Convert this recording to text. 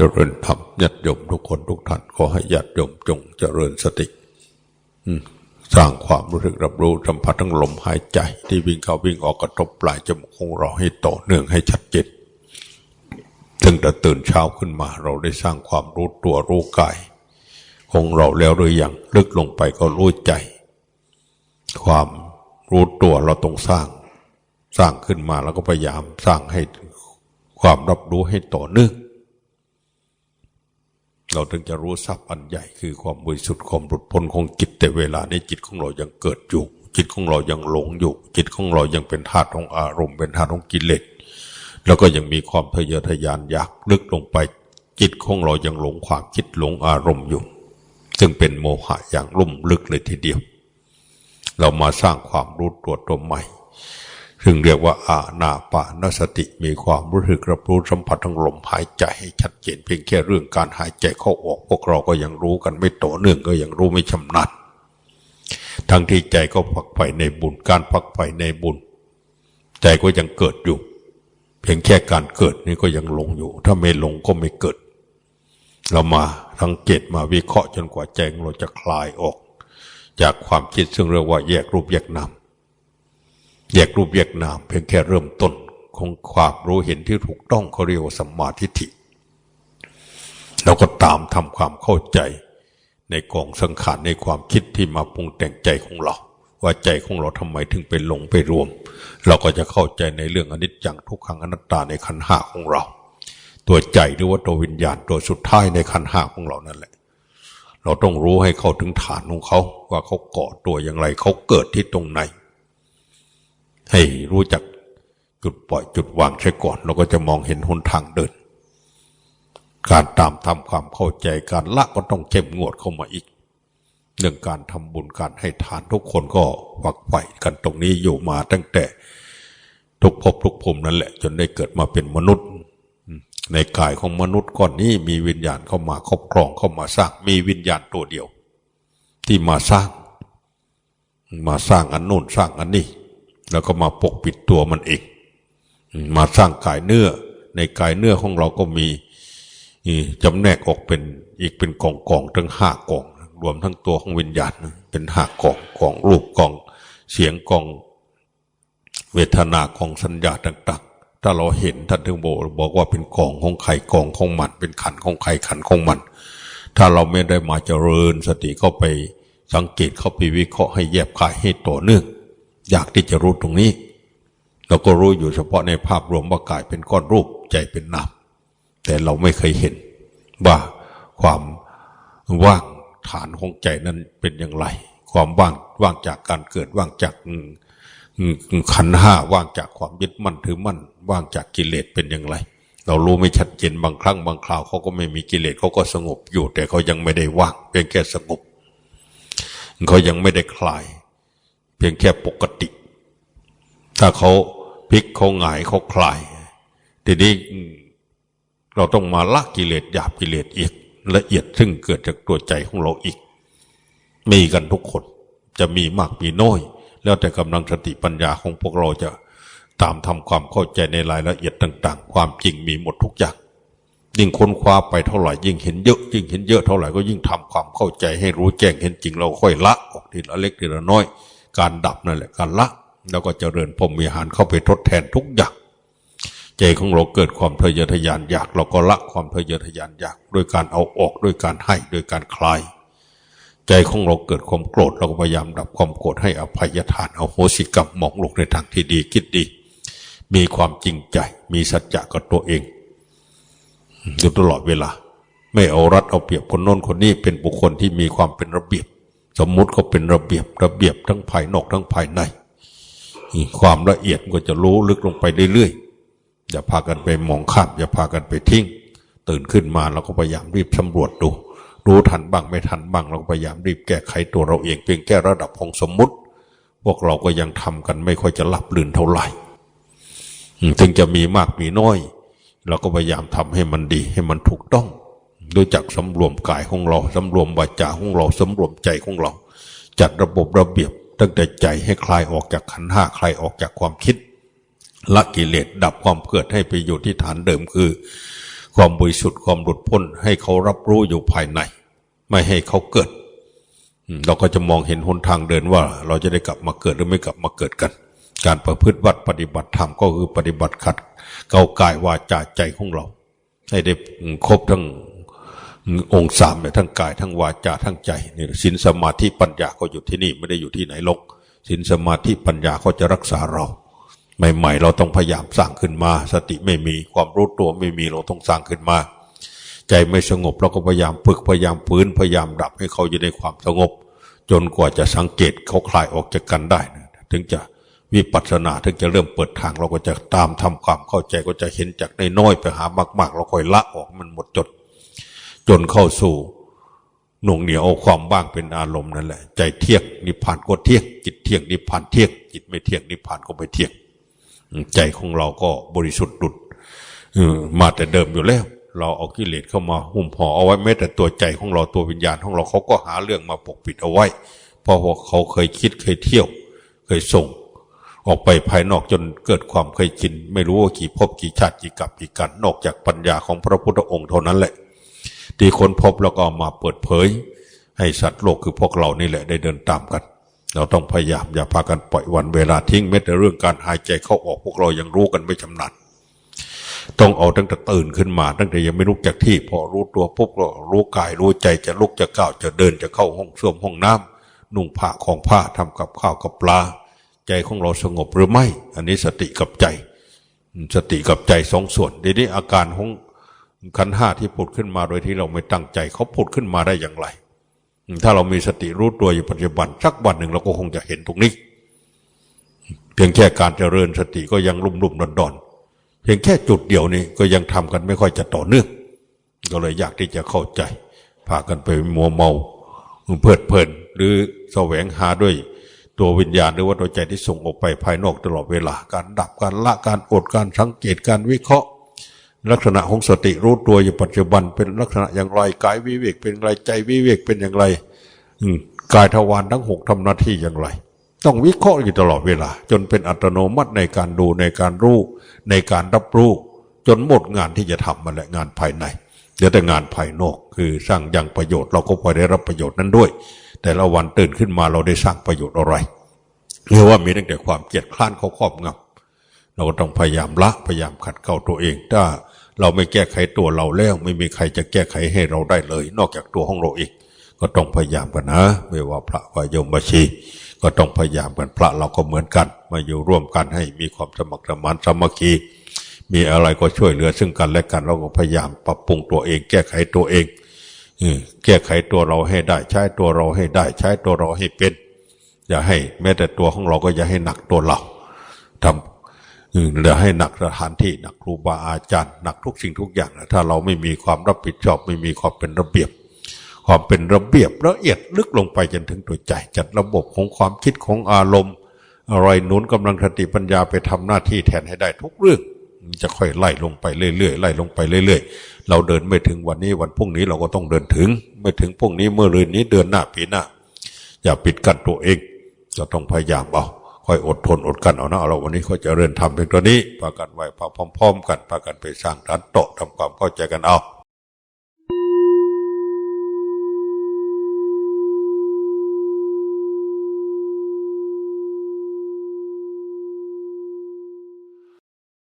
เจริญธรรมญาติโยมทุกคนทุกท่านขอให้ญาติโยมจงเจริญสติสร้างความรู้สึกรับรู้สัมผัสทั้งลมหายใจ ที่วิ่งเข้าวิ่งออกกระทบปลายจมูกของเราให้ต่อเนื่องให้ชัดเจนตั้งแต่ตื่นเช้าขึ้นมา เราได้สร้างความรู้ตัวรู้กาย ของเราแล้วหรือยังลึกลงไปก็รู้ใจ ความรู้ตัวเราต้องสร้าง สร้างขึ้นมาแล้วก็พยายามสร้างให้ความรับรู้ให้ต่อเนื่อง เราถึงจะรู้ทรัพย์อันใหญ่คือความบริสุทธิ์ความหลุดพ้นของจิตแต่เวลานี้จิตของเรายังเกิดอยู่ จิตของเรายังหลงอยู่ จิตของเรายังเป็นธาตุของอารมณ์ เป็นธาตุของกิเลสแล้วก็ยังมีความทะเยอทะยานอยากลึกลงไป จิตของเรายังหลงความคิดหลงอารมณ์อยู่ ซึ่งเป็นโมหะอย่างลุ่มลึกเลยทีเดียว เรามาสร้างความรู้ตัวตัวใหม่ ซึ่งเรียกว่าอาณาปานสติมีความรู้สึกรับรู้สัมผัสทั้งลมหายใจให้ชัดเจนเพียงแค่เรื่องการหายใจเข้าออกพวกเราก็ยังรู้กันไม่ต่อเนื่องก็ยังรู้ไม่ชำนาญทั้งที่ใจก็พักไปในบุญการพักไปในบุญ ใจก็ยังเกิดอยู่ เพียงแค่การเกิดนี่ก็ยังลงอยู่ ถ้าไม่ลงก็ไม่เกิด เรามาทั้งเกตมาวิเคราะห์จนกว่าใจเราจะคลายออก จากความคิดซึ่งเรียกว่าแยกรูปแยกนาม แยกรูปแยกนามเพียงแค่เริ่มต้นของความรู้เห็นที่ถูกต้องเขาเรียกว่าสัมมาทิฏฐิเราก็ตามทำความเข้าใจในกองสังขารในความคิดที่มาปรุงแต่งใจของเรา ว่าใจของเราทำไมถึงไปหลงไปรวม เราก็จะเข้าใจในเรื่องอนิจจังทุกขังอนัตตาในขันห้าของเรา ตัวใจหรือว่าตัววิญญาณตัวสุดท้ายในขันห้าของเรานั่นแหละ เราต้องรู้ให้เข้าถึงฐานของเขาว่าเขาเกาะตัวอย่างไรเขาเกิดที่ตรงไหน ให้รู้จักจุดปล่อยจุดวางใช่ก่อน เราก็จะมองเห็นหนทางเดิน การตามทำความเข้าใจการละก็ต้องเข้มงวดเข้ามาอีก เรื่องการทำบุญการให้ทานทุกคนก็ฝักใฝ่กันตรงนี้อยู่มาตั้งแต่ทุกภพทุกภูมินั่นแหละ จนได้เกิดมาเป็นมนุษย์ ในกายของมนุษย์ก้อนนี้มีวิญญาณเข้ามาครอบครองเข้ามาสร้างมีวิญญาณตัวเดียว ที่มาสร้าง มาสร้างอันนู่นสร้างอันนี้ แล้วก็มาปกปิดตัวมันเองมาสร้างกายเนื้อ ในกายเนื้อของเราก็มีจำแนกออกเป็นอีกเป็นกองกองทั้งห้ากอง รวมทั้งตัวของวิญญาณเป็นห้ากองกองรูปกอง เสียงกอง เวทนากองสัญญาต่างๆ ถ้าเราเห็นท่านถึงบอกบอกว่าเป็นกองของใครกองของมัน เป็นขันของใครขันของมัน ถ้าเราไม่ได้มาเจริญสติเข้าไปสังเกตเข้าไปวิเคราะห์ให้แยบคายให้ต่อเนื่อง อยากที่จะรู้ตรงนี้ เราก็รู้อยู่เฉพาะในภาพรวมว่ากายเป็นก้อนรูปใจเป็นนามแต่เราไม่เคยเห็นว่าความว่างฐานของใจนั้นเป็นอย่างไร ความว่างว่างจากการเกิดว่างจากขันห้าว่างจากความยึดมั่นถือมั่น ว่างจากกิเลสเป็นอย่างไร เรารู้ไม่ชัดเจนบางครั้งบางคราวเขาก็ไม่มีกิเลสเขาก็สงบอยู่ แต่เขายังไม่ได้ว่างเพียงแค่สงบเขายังไม่ได้คลาย เพียงแค่ปกติ ถ้าเขาพลิกเขาหงายเขาคลาย ทีนี้เราต้องมาละกิเลสหยาบกิเลสอีกละเอียดซึ่งเกิดจากตัวใจของเราอีก มีกันทุกคนจะมีมากมีน้อย แล้วแต่กำลังสติปัญญาของพวกเราจะตามทำความเข้าใจในรายละเอียดต่าง ๆ ความจริงมีหมดทุกอย่างยิ่งค้นคว้าไปเท่าไหร่ยิ่งเห็นเยอะยิ่งเห็นเยอะเท่าไหร่ก็ยิ่งทำความเข้าใจให้รู้แจ้งเห็นจริงเราค่อยละออกทีละเล็กทีละน้อย การดับนั่นแหละการละ แล้วก็เจริญพรหมีหารเข้าไปทดแทนทุกอย่างใจของเราเกิดความทะเยอทะยานอยาก เราก็ละความทะเยอทะยานอยากด้วยการเอาออกด้วยการให้ด้วยการคลาย ใจของเราเกิดความโกรธเราก็พยายามดับความโกรธให้อภัยทานเอาโหสิกรรมมองลงในทางที่ดีคิดดี มีความจริงใจมีสัจจะกับตัวเองอยู่ตลอดเวลา ไม่เอารัดเอาเปรียบคนโน้นคนนี้เป็นบุคคลที่มีความเป็นระเบียบ สมมุติก็เป็นระเบียบระเบียบทั้งภายนอกทั้งภายใน ความละเอียดก็จะรู้ลึกลงไปเรื่อยๆ อย่าพากันไปมองข้ามอย่าพากันไปทิ้ง ตื่นขึ้นมาเราก็พยายามรีบสำรวจดู รู้ทันบ้างไม่ทันบ้าง เราก็พยายามรีบแก้ไขตัวเราเองเพียงแก้ระดับของสมมุติ พวกเราก็ยังทำกันไม่ค่อยจะหลับลื่นเท่าไหร่ถึงจะมีมากมีน้อย เราก็พยายามทำให้มันดีให้มันถูกต้อง โดยจากสำรวมกายของเราสำรวมวาจาของเราสำรวมใจของเรา จัดระบบระเบียบตั้งแต่ใจให้คลายออกจากขันห้าคลายออกจากความคิดละกิเลสดับความเกิดให้ไปอยู่ที่ฐานเดิมคือ ความบริสุทธิ์ความหลุดพ้นให้เขารับรู้อยู่ภายใน ไม่ให้เขาเกิด เราก็จะมองเห็นหนทางเดินว่า เราจะได้กลับมาเกิดหรือไม่กลับมาเกิดกัน การประพฤติวัดปฏิบัติธรรมก็คือปฏิบัติขัด เก้ากายวาจาใจของเรา ให้ได้ครบทั้ง องค์สามเนี่ยทั้งกายทั้งวาจาทั้งใจนี่สินสมาธิปัญญาก็อยู่ที่นี่ไม่ได้อยู่ที่ไหนหรอกสินสมาธิปัญญาเขาจะรักษาเรา ใหม่ๆ เราต้องพยายามสร้างขึ้นมา สติไม่มีความรู้ตัวไม่มีเราต้องสร้างขึ้นมา ใจไม่สงบเราก็พยายามฝึกพยายามฟื้นพยายามดับให้เขาอยู่ในความสงบ จนกว่าจะสังเกตเขาคลายออกจากกันได้นะถึงจะวิปัสสนาถึงจะเริ่มเปิดทางเราก็จะตามทำความเข้าใจก็จะเห็นจากในน้อยไปหามาก ๆ เราค่อยละออกมันหมดจด จนเข้าสู่หน่วงเหนียวเอาความว่างเป็นอารมณ์นั่นแหละ ใจเที่ยงนิพพานก็เที่ยง จิตเที่ยงนิพพานเที่ยง จิตไม่เที่ยงนิพพานก็ไม่เที่ยง ใจของเราก็บริสุทธิ์ดุดมาแต่เดิมอยู่แล้ว เราเอากิเลสเข้ามาหุ้มห่อเอาไว้แม้แต่ตัวใจของเราตัววิญญาณของเราเขาก็หาเรื่องมาปกปิดเอาไว้ เพราะว่าเขาเคยคิดเคยเที่ยว เคยส่ง ออกไปภายนอกจนเกิดความเคยชิน ไม่รู้ว่ากี่ภพกี่ชาติกี่กับกี่กันนอกจากปัญญาของพระพุทธองค์เท่านั้นแหละ ที่ค้นพบแล้วก็มาเปิดเผย ให้สัตว์โลกคือพวกเรานี่แหละได้เดินตามกัน เราต้องพยายามอย่าพากันปล่อยวันเวลาทิ้งแม้แต่เรื่องการหายใจเข้าออกพวกเรายังรู้กันไม่ชำนาญต้องเอาตั้งแต่ตื่นขึ้นมา ตั้งแต่ยังไม่ลุกจากที่ พอรู้ตัวปุ๊บก็รู้กายรู้ใจจะลุกจะก้าวจะเดินจะเข้าห้องส้วมห้องน้ำนุ่งผ้าของผ้าทำกับข้าวกับปลา ใจของเราสงบหรือไม่ อันนี้สติกับใจ สติกับใจสองส่วนทีนี้อาการของ ขันห้าที่ผุดขึ้นมาโดยที่เราไม่ตั้งใจเขาผุดขึ้นมาได้อย่างไร ถ้าเรามีสติรู้ตัวอยู่ปัจจุบันสักวันหนึ่งเราก็คงจะเห็นตรงนี้ เพียงแค่การเจริญสติก็ยังรุ่มรุ่มดอนดอนเพียงแค่จุดเดียวนี้ก็ยังทำกันไม่ค่อยจะต่อเนื่องก็เลยอยากที่จะเข้าใจพากันไปมัวเมาเพลิดเพลิน หรือแสวงหาด้วยตัววิญญาณหรือว่าตัวใจที่ส่งออกไปภายนอกตลอดเวลา การดับการละการอดการสังเกตการวิเคราะห์ ลักษณะของสติรู้ตัวอยู่ปัจจุบัน เป็นลักษณะอย่างไรกายวิเวกเป็นอย่างไรใจวิเวกเป็นอย่างไรอืกายทวารทั้งหกทำหน้าที่อย่างไร ต้องวิเคราะห์อยู่ตลอดเวลา จนเป็นอัตโนมัติในการดูในการรู้ในการรับรู้จนหมดงานที่จะทำมาและงานภายในเหลือแต่งานภายนอกคือสร้างอยังประโยชน์เราก็พอได้รับประโยชน์นั้นด้วย แต่ละวันตื่นขึ้นมาเราได้สร้างประโยชน์อะไรเรียกว่ามีตั้งแต่ความเกลียดคร้านเขาครอบงำเราก็ต้องพยายามละพยายามขัดเกลาตัวเอง ถ้า เราไม่แก้ไขตัวเราแล้ว ไม่มีใครจะแก้ไขให้เราได้เลย นอกจากตัวของเราเองก็ต้องพยายามกันนะ ไม่ว่าพระวายมบัชี ก็ต้องพยายามกันพระเราก็เหมือนกัน มาอยู่ร่วมกันให้มีความสมัครสมานสมัคคี มีอะไรก็ช่วยเหลือซึ่งกันและกันเราก็พยายามปรับปรุงตัวเอง แก้ไขตัวเองอแก้ไขตัวเราให้ได้ใช้ตัวเราให้ได้ใช้ตัวเราให้เป็น อย่าให้แม้แต่ตัวของเราก็อย่าให้หนักตัวเราทำ เหลือให้หนักสถานที่หนักครูบาอาจารย์หนักทุกสิ่งทุกอย่างนะถ้าเราไม่มีความรับผิดชอบไม่มีความเป็นระเบียบ ความเป็นระเบียบละเอียดลึกลงไปจนถึงตัวใจจัดระบบของความคิดของอารมณ์อะไรหนุนกำลังสติปัญญาไปทำหน้าที่แทนให้ได้ทุกเรื่อง จะค่อยไล่ลงไปเรื่อยๆไล่ลงไปเรื่อยๆ เราเดินไม่ถึงวันนี้วันพรุ่งนี้เราก็ต้องเดินถึง ไม่ถึงพรุ่งนี้เมื่อเรืนนี้เดือนหน้าปีหน้า อย่าปิดกั้นตัวเองจะต้องพยายามเอา ค่อยอดทนอดกันเอานะเราวันนี้ก็จะเริ่มทำเพียงตัวนี้พากันไหวพาพร้อม ๆ กันพากันไปสร้างฐานโตะทำความเข้าใจกันเอา